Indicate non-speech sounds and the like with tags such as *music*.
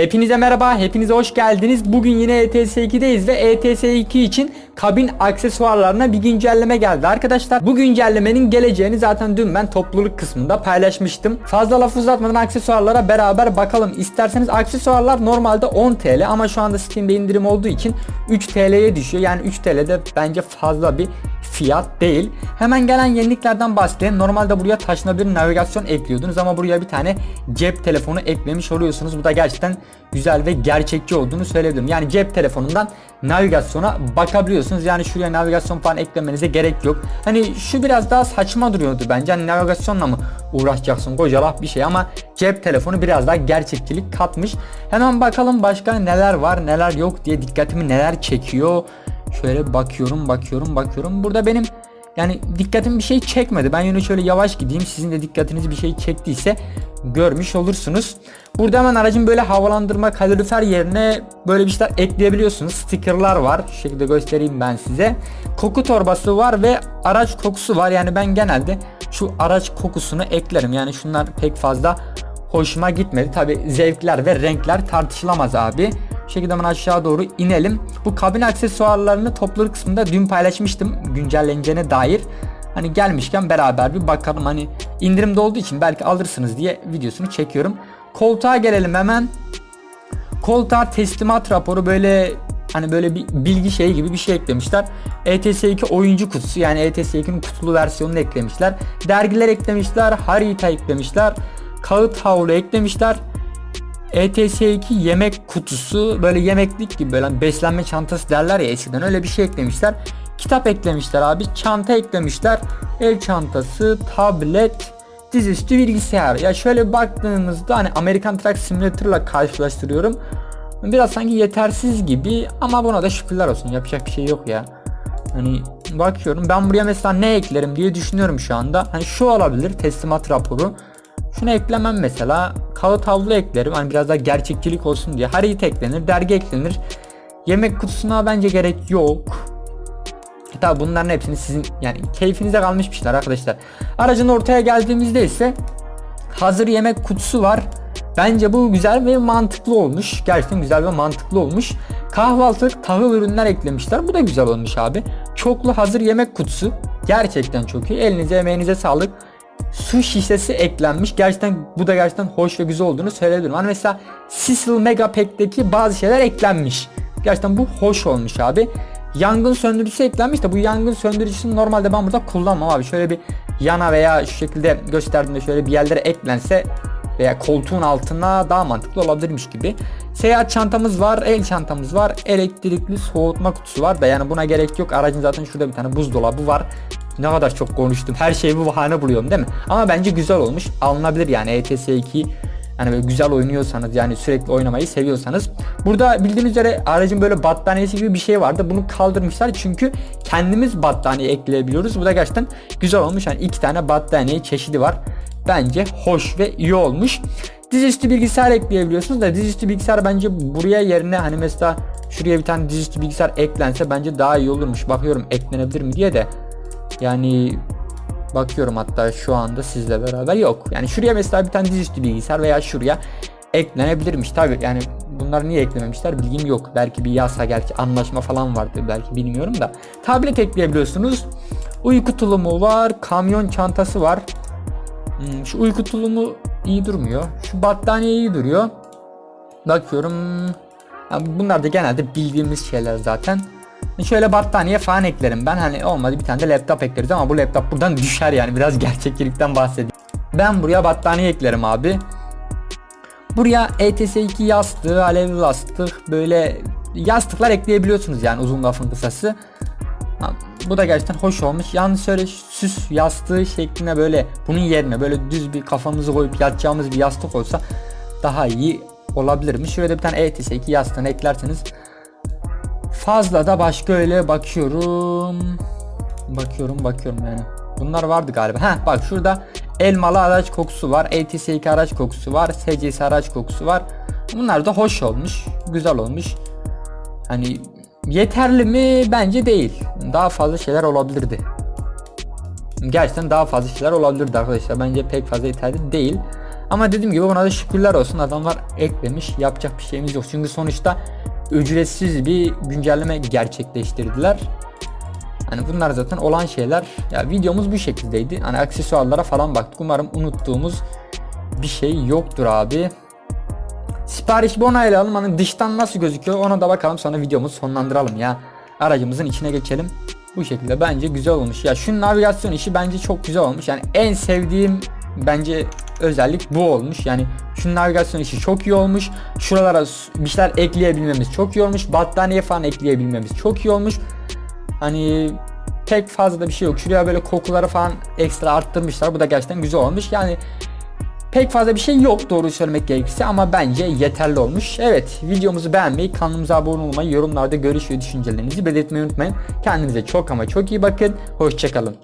Hepinize merhaba, hepinize hoş geldiniz. Bugün yine ETS 2'deyiz ve ETS 2 için kabin aksesuarlarına bir güncelleme geldi arkadaşlar. Bu güncellemenin geleceğini zaten dün ben topluluk kısmında paylaşmıştım. Fazla laf uzatmadan aksesuarlara beraber bakalım. İsterseniz aksesuarlar normalde 10 TL ama şu anda Steam'de indirim olduğu için 3 TL'ye düşüyor. Yani 3 TL'de bence fazla bir fiyat değil. Hemen gelen yeniliklerden bahsedelim. Normalde buraya taşınabilir navigasyon ekliyordunuz ama buraya bir tane cep telefonu eklemiş oluyorsunuz. Bu da gerçekten güzel ve gerçekçi olduğunu söyleyebilirim. Yani cep telefonundan navigasyona bakabiliyorsunuz. Yani şuraya navigasyon falan eklemenize gerek yok. Hani şu biraz daha saçma duruyordu bence. Hani navigasyonla mı uğraşacaksın kocalah bir şey ama cep telefonu biraz daha gerçekçilik katmış. Hemen bakalım başka neler var neler yok diye dikkatimi neler çekiyor. Şöyle bakıyorum bakıyorum bakıyorum. Burada benim yani dikkatim bir şey çekmedi. Ben yine şöyle yavaş gideyim. Sizin de dikkatinizi bir şey çektiyse görmüş olursunuz. Burada hemen aracın böyle havalandırma kalorifer yerine böyle bir şeyler ekleyebiliyorsunuz. Stickerlar var. Şu şekilde göstereyim ben size. Koku torbası var ve araç kokusu var. Yani ben genelde şu araç kokusunu eklerim. Yani şunlar pek fazla hoşuma gitmedi. Tabi zevkler ve renkler tartışılamaz abi. Şekilde hemen aşağı doğru inelim. Bu kabin aksesuarlarını topluluk kısmında dün paylaşmıştım güncelleneceğine dair. Hani gelmişken beraber bir bakalım hani indirimde olduğu için belki alırsınız diye videosunu çekiyorum. Koltuğa gelelim hemen. Koltuğa teslimat raporu böyle hani böyle bir bilgi şeyi gibi bir şey eklemişler. ETS2 oyuncu kutusu yani ETS2'nin kutulu versiyonunu eklemişler. Dergiler eklemişler, harita eklemişler, kağıt havlu eklemişler. ETS2 yemek kutusu böyle yemeklik gibi böyle hani beslenme çantası derler ya eskiden öyle bir şey eklemişler. Kitap eklemişler abi, çanta eklemişler, el çantası, tablet, dizüstü bilgisayar. Ya şöyle baktığımızda hani American Truck Simulator'la karşılaştırıyorum. Biraz sanki yetersiz gibi ama buna da şükürler olsun yapacak bir şey yok ya. Hani bakıyorum ben buraya mesela ne eklerim diye düşünüyorum şu anda. Hani şu olabilir teslimat raporu. Şunu eklemem mesela. Kağıt havlu eklerim. Hani biraz daha gerçekçilik olsun diye. Harita eklenir, dergi eklenir. Yemek kutusuna bence gerek yok. Tabi bunların hepsini sizin yani keyfinize kalmış bir şeyler arkadaşlar. Aracın ortaya geldiğimizde ise hazır yemek kutusu var. Bence bu güzel ve mantıklı olmuş. Gerçekten güzel ve mantıklı olmuş. Kahvaltılık tahıl ürünler eklemişler. Bu da güzel olmuş abi. Çoklu hazır yemek kutusu. Gerçekten çok iyi. Elinize emeğinize sağlık. Su şişesi eklenmiş. Gerçekten bu da gerçekten hoş ve güzel olduğunu söyleyebilirim. Hani mesela Cecil Mega Pack'teki bazı şeyler eklenmiş. Gerçekten bu hoş olmuş abi. Yangın söndürücüsü eklenmiş de bu yangın söndürücüsünü normalde ben burada kullanmam abi. Şöyle bir yana veya şu şekilde gösterdiğimde şöyle bir yerlere eklense veya koltuğun altına daha mantıklı olabilirmiş gibi. Seyahat çantamız var, el çantamız var, elektrikli soğutma kutusu var da yani buna gerek yok. Aracın zaten şurada bir tane buzdolabı var. Ne kadar çok konuştum. Her şeyi bu bahane buluyorum değil mi? Ama bence güzel olmuş. Alınabilir yani ETS 2 yani böyle güzel oynuyorsanız yani sürekli oynamayı seviyorsanız. Burada bildiğiniz üzere aracın böyle battaniyesi gibi bir şey vardı. Bunu kaldırmışlar çünkü kendimiz battaniye ekleyebiliyoruz. Bu da gerçekten güzel olmuş. Yani iki tane battaniye çeşidi var. Bence hoş ve iyi olmuş. Dizüstü bilgisayar ekleyebiliyorsunuz da dizüstü bilgisayar bence buraya yerine hani mesela şuraya bir tane dizüstü bilgisayar eklense bence daha iyi olurmuş. Bakıyorum eklenebilir mi diye de yani bakıyorum hatta şu anda sizle beraber yok. Yani şuraya mesela bir tane dizüstü bilgisayar veya şuraya eklenebilirmiş. Tabi yani bunları niye eklememişler bilgim yok. Belki bir yasa gerçi anlaşma falan vardı belki bilmiyorum da. Tablet ekleyebiliyorsunuz. Uyku tulumu var, kamyon çantası var. Hmm, şu uyku tulumu iyi durmuyor. Şu battaniye iyi duruyor. Bakıyorum. Ya bunlar da genelde bildiğimiz şeyler zaten. Şöyle battaniye falan eklerim ben. Hani olmadı bir tane de laptop ekleriz ama bu laptop buradan *laughs* düşer yani. Biraz gerçekçilikten bahsedeyim. Ben buraya battaniye eklerim abi. Buraya E ETS2 yastığı, alevli lastık böyle yastıklar ekleyebiliyorsunuz yani uzun lafın kısası. Bu da gerçekten hoş olmuş. Yalnız şöyle süs yastığı şeklinde böyle bunun yerine böyle düz bir kafamızı koyup yatacağımız bir yastık olsa daha iyi olabilirmiş. Şurada bir tane E ETS2 yastığını eklerseniz fazla da başka öyle bakıyorum. Bakıyorum bakıyorum yani. Bunlar vardı galiba. Ha bak şurada elmalı araç kokusu var. ETS2 araç kokusu var. SCS araç kokusu var. Bunlar da hoş olmuş. Güzel olmuş. Hani yeterli mi? Bence değil. Daha fazla şeyler olabilirdi. Gerçekten daha fazla şeyler olabilirdi arkadaşlar. Bence pek fazla yeterli değil. Ama dediğim gibi buna da şükürler olsun adamlar eklemiş yapacak bir şeyimiz yok. Çünkü sonuçta ücretsiz bir güncelleme gerçekleştirdiler. Hani bunlar zaten olan şeyler. Ya videomuz bu şekildeydi. Hani aksesuarlara falan baktık. Umarım unuttuğumuz bir şey yoktur abi. Sipariş bir onaylayalım. Hani dıştan nasıl gözüküyor ona da bakalım sonra videomuzu sonlandıralım ya. Aracımızın içine geçelim. Bu şekilde bence güzel olmuş. Ya şu navigasyon işi bence çok güzel olmuş. Yani en sevdiğim bence özellik bu olmuş. Yani şu navigasyon işi çok iyi olmuş. Şuralara bir şeyler ekleyebilmemiz çok iyi olmuş. Battaniye falan ekleyebilmemiz çok iyi olmuş. Hani pek fazla da bir şey yok. Şuraya böyle kokuları falan ekstra arttırmışlar. Bu da gerçekten güzel olmuş. Yani Pek fazla bir şey yok doğru söylemek gerekirse ama bence yeterli olmuş. Evet videomuzu beğenmeyi, kanalımıza abone olmayı, yorumlarda görüş ve düşüncelerinizi belirtmeyi unutmayın. Kendinize çok ama çok iyi bakın. Hoşçakalın.